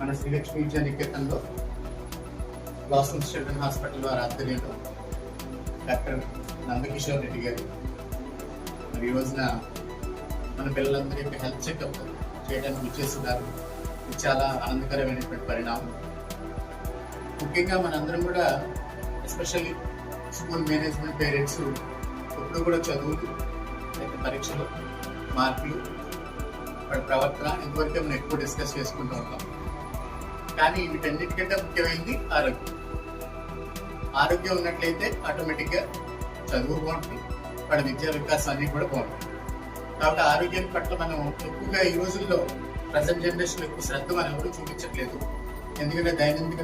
మన శ్రీలక్ష్మి విద్యా నికేతన్లో blossoms children hospital వారి ఆధ్వర్యంలో డాక్టర్ నందకిషోర్ రెడ్డి గారు మరి ఈ రోజున మన పిల్లలందరి యొక్క హెల్త్ చెకప్ చేయడానికి వచ్చేస్తున్నారు. ఇది చాలా ఆనందకరమైనటువంటి పరిణామం. ముఖ్యంగా మనందరం కూడా ఎస్పెషల్లీ స్కూల్ మేనేజ్మెంట్ పేరెంట్స్ ఎప్పుడు కూడా చదువులు పరీక్షలు మార్కులు వాడి ప్రవర్తన ఇంతవరకే మనం ఎక్కువ డిస్కస్ చేసుకుంటూ ఉంటాం. కానీ వీటన్నిటికంటే ముఖ్యమైనది ఆరోగ్యం. ఆరోగ్యం ఉన్నట్లయితే ఆటోమేటిక్గా చదువు బాగుంటుంది వాడి విద్యా వికాసం కూడా బాగుంటుంది. కాబట్టి ఆరోగ్యం పట్ల మనం ఎక్కువగా ఈ రోజుల్లో ప్రజెంట్ జనరేషన్ ఎక్కువ శ్రద్ధ మనం ఎవరు చూపించట్లేదు. ఎందుకంటే దైనందిక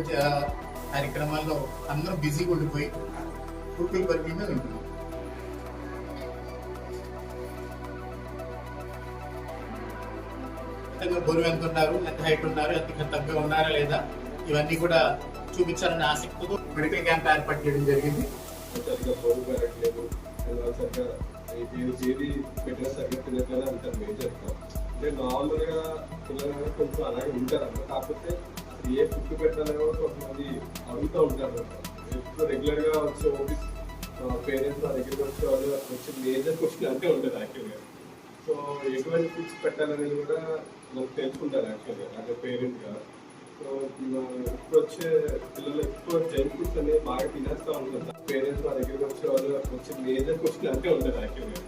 కార్యక్రమాల్లో అందరూ బిజీగా ఉండిపోయి కుటుంబ వర్క్ మీద ఖచ్చితంగా బరువు ఎంత ఉన్నారు ఎంత హైట్ ఉన్నారు ఎంత తక్కువ ఉన్నారా లేదా ఇవన్నీ కూడా చూపించాలనే ఆసక్తితో మెడికల్ క్యాంప్ ఏర్పాటు చేయడం జరిగింది. సరిగ్గా ఏది ఏది సరిగ్గా తినట్లేదు అంటారు మేజర్ అంటే నార్మల్ పిల్లలు కొంచెం అలాగే ఉంటారు కాకపోతే ఏ ఫుడ్ పెట్టాలని కూడా కొంతమంది అడుగుతూ ఉంటారు ఎప్పుడు రెగ్యులర్గా వచ్చే ఓఫీస్ పేరెంట్స్ నా దగ్గరికి వచ్చే వాళ్ళు వచ్చే మేజర్ క్వశ్చన్ అంటే ఉంటుంది యాక్చువల్గా. సో ఎటువంటి ఫుడ్స్ పెట్టాలనేది కూడా నాకు తెలుసుకుంటారు యాక్చువల్గా అంటే అ పేరెంట్గా సో ఇప్పుడు వచ్చే పిల్లలు ఎక్కువ జంక్ ఫుడ్స్ అనేది బాగా తినేస్తూ ఉంటారు. పేరెంట్స్ మా దగ్గరికి వచ్చే వాళ్ళు వచ్చే మేజర్ క్వశ్చన్ అంటే ఉంటుంది యాక్చువల్గా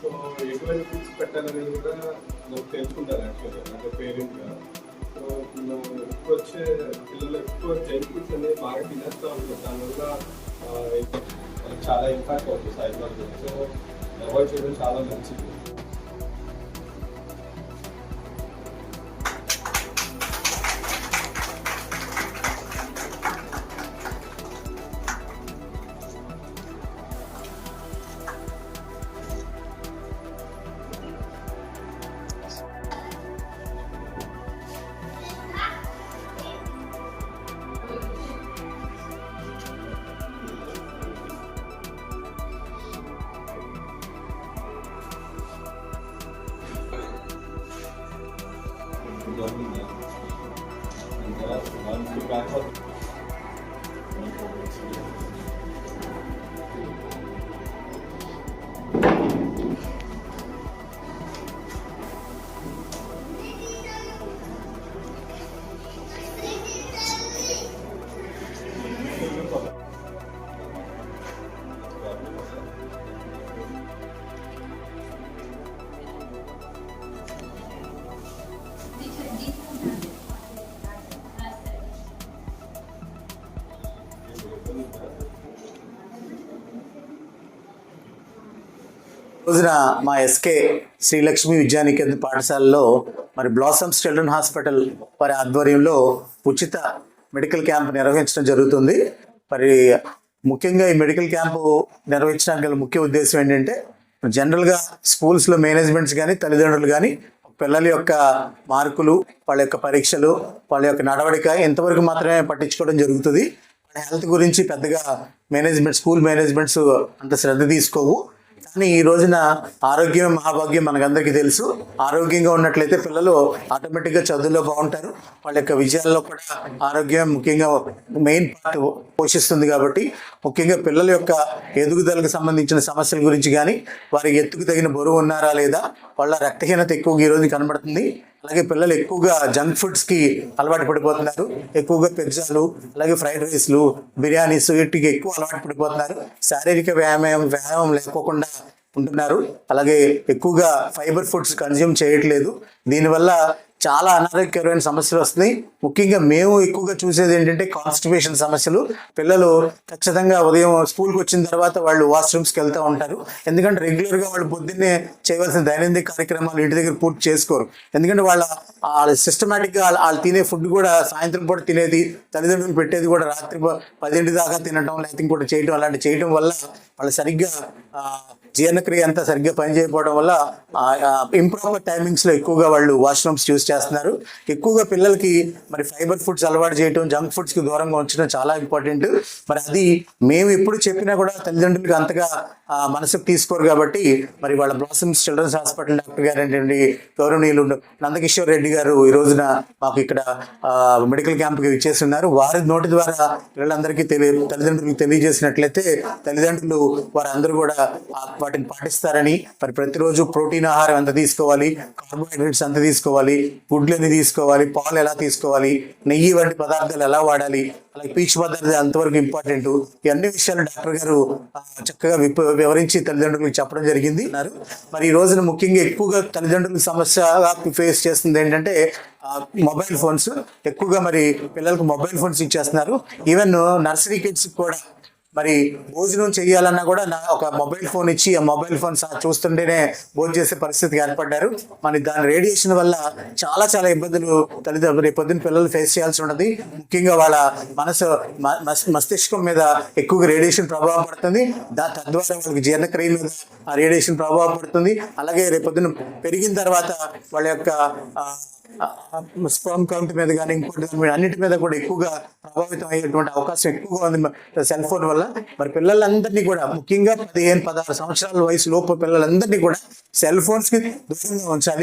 సో ఎటువంటి ఫుడ్స్ పెట్టాలనేది కూడా నాకు తెలుసుకుంటారు యాక్చువల్గా యాజ్ అ పేరెంట్గా సో ఇప్పుడు వచ్చే పిల్లలు ఎక్కువ జంక్ ఫుడ్స్ అనేది బాగా తినేస్తూ ఉంటారు. దానివల్ల చాలా ఇంపాక్ట్ అవుతుంది. సైకాలజీ సో అవాయిడ్ చేయడం చాలా మంచిది. government and there are one to back up. రోజున మా ఎస్కే శ్రీలక్ష్మి విద్యానికేతన్ పాఠశాలలో మరి బ్లాసమ్స్ చిల్డ్రన్ హాస్పిటల్ వారి ఆధ్వర్యంలో ఉచిత మెడికల్ క్యాంప్ నిర్వహించడం జరుగుతుంది. మరి ముఖ్యంగా ఈ మెడికల్ క్యాంపు నిర్వహించడానికి గల ముఖ్య ఉద్దేశం ఏంటంటే జనరల్గా స్కూల్స్లో మేనేజ్మెంట్స్ కానీ తల్లిదండ్రులు కానీ పిల్లల యొక్క మార్కులు వాళ్ళ యొక్క పరీక్షలు వాళ్ళ యొక్క నడవడిక ఇంతవరకు మాత్రమే పట్టించుకోవడం జరుగుతుంది. వాళ్ళ హెల్త్ గురించి పెద్దగా మేనేజ్మెంట్ స్కూల్ మేనేజ్మెంట్స్ అంత శ్రద్ధ తీసుకోవు. కానీ ఈ రోజున ఆరోగ్యం మహాభాగ్యం మనకందరికీ తెలుసు. ఆరోగ్యంగా ఉన్నట్లయితే పిల్లలు ఆటోమేటిక్గా చదువులో బాగుంటారు. వాళ్ళ యొక్క విజయాల్లో కూడా ఆరోగ్యం ముఖ్యంగా మెయిన్ పార్ట్ పోషిస్తుంది కాబట్టి ముఖ్యంగా పిల్లల యొక్క ఎదుగుదలకు సంబంధించిన సమస్యల గురించి కానీ వారికి ఎత్తుకు తగిన బరువు ఉన్నారా లేదా వాళ్ళ రక్తహీనత ఎక్కువగా ఈ రోజు కనబడుతుంది. అలాగే పిల్లలు ఎక్కువగా జంక్ ఫుడ్స్కి అలవాటు పడిపోతున్నారు. ఎక్కువగా పిజ్జాలు అలాగే ఫ్రైడ్ రైస్లు బిర్యానీస్ వీటికి ఎక్కువ అలవాటు పడిపోతున్నారు. శారీరక వ్యాయామం వ్యాయామం లేకోకుండా ఉంటున్నారు. అలాగే ఎక్కువగా ఫైబర్ ఫుడ్స్ కన్జ్యూమ్ చేయట్లేదు. దీనివల్ల చాలా అనారోగ్యకరమైన సమస్యలు వస్తున్నాయి. ముఖ్యంగా మేము ఎక్కువగా చూసేది ఏంటంటే కాన్స్టిపేషన్ సమస్యలు. పిల్లలు ఖచ్చితంగా ఉదయం స్కూల్కి వచ్చిన తర్వాత వాళ్ళు వాష్రూమ్స్కి వెళ్తూ ఉంటారు. ఎందుకంటే రెగ్యులర్గా వాళ్ళు పొద్దున్నే చేయవలసిన దైనందిక కార్యక్రమాలు ఇంటి దగ్గర పూర్తి చేసుకోరు. ఎందుకంటే వాళ్ళ వాళ్ళ సిస్టమేటిక్గా వాళ్ళు తినే ఫుడ్ కూడా సాయంత్రం పూట తినేది తల్లిదండ్రులు పెట్టేది కూడా రాత్రి పదింటి దాకా తినటం లేకపోతే ఇంకోటి చేయటం అలాంటి చేయటం వల్ల వాళ్ళు సరిగ్గా జీర్ణక్రియ అంతా సరిగ్గా పనిచేయకపోవడం వల్ల ఇంప్రాపర్ టైమింగ్స్లో ఎక్కువగా వాళ్ళు వాష్రూమ్స్ చూస్తే చేస్తున్నారు. ఎక్కువగా పిల్లలకి మరి ఫైబర్ ఫుడ్స్ అలవాటు చేయటం జంక్ ఫుడ్స్కి దూరంగా ఉంచడం చాలా ఇంపార్టెంట్. మరి అది మేము ఎప్పుడు చెప్పినా కూడా తల్లిదండ్రులకు అంతగా మనసుకు తీసుకోరు కాబట్టి మరి వాళ్ళ బ్లాసమ్స్ చిల్డ్రన్స్ హాస్పిటల్ డాక్టర్ గారు ఏంటండి గౌరవనీయులు నందకిషోర్ రెడ్డి గారు ఈ రోజున మాకు ఇక్కడ మెడికల్ క్యాంప్కి ఇచ్చేస్తున్నారు. వారి నోటి ద్వారా పిల్లలందరికీ తెలియ తల్లిదండ్రులకు తెలియజేసినట్లయితే తల్లిదండ్రులు వారందరూ కూడా వాటిని పాటిస్తారని మరి ప్రతిరోజు ప్రోటీన్ ఆహారం ఎంత తీసుకోవాలి కార్బోహైడ్రేట్స్ ఎంత తీసుకోవాలి గుడ్లు ఎన్ని తీసుకోవాలి పాలు ఎలా తీసుకోవాలి నెయ్యి వంటి పదార్థాలు ఎలా వాడాలి అలాగే పీచు పదార్థాలు ఎంతవరకు ఇంపార్టెంట్ ఈ అన్ని విషయాలు డాక్టర్ గారు చక్కగా వివరించి తల్లిదండ్రులకు చెప్పడం జరిగింది. మరి ఈ రోజున ముఖ్యంగా ఎక్కువగా తల్లిదండ్రులకు సమస్యగా ఫేస్ చేస్తుంది ఏంటంటే మొబైల్ ఫోన్స్. ఎక్కువగా మరి పిల్లలకు మొబైల్ ఫోన్స్ ఇచ్చేస్తున్నారు. ఈవెన్ నర్సరీ కిడ్స్ కూడా మరి భోజనం చేయాలన్నా కూడా నా ఒక మొబైల్ ఫోన్ ఇచ్చి ఆ మొబైల్ ఫోన్ చూస్తుంటేనే భోజనం చేసే పరిస్థితికి ఏర్పడ్డారు. మరి దాని రేడియేషన్ వల్ల చాలా చాలా ఇబ్బందులు తల్లిదండ్రులు రేపు పొద్దున్న పిల్లలు ఫేస్ చేయాల్సి ఉన్నది ముఖ్యంగా వాళ్ళ మనసు మస్తిష్కం మీద ఎక్కువగా రేడియేషన్ ప్రభావం పడుతుంది. దా తద్వారా వాళ్ళకి జీర్ణక్రియ మీద ఆ రేడియేషన్ ప్రభావం పడుతుంది. అలాగే రేపు పొద్దున్న పెరిగిన తర్వాత వాళ్ళ యొక్క స్పర్మ్ కౌంట్ మీద కానీ ఇంకోటి మీద అన్నిటి మీద కూడా ఎక్కువగా ప్రభావితం అయ్యేటువంటి అవకాశం ఎక్కువగా ఉంది సెల్ ఫోన్ వల్ల. మరి పిల్లలందరినీ కూడా ముఖ్యంగా పదిహేను పదహారు సంవత్సరాల వయసు లోపు పిల్లలందరినీ కూడా సెల్ ఫోన్స్కి దూరంగా ఉంచాలి.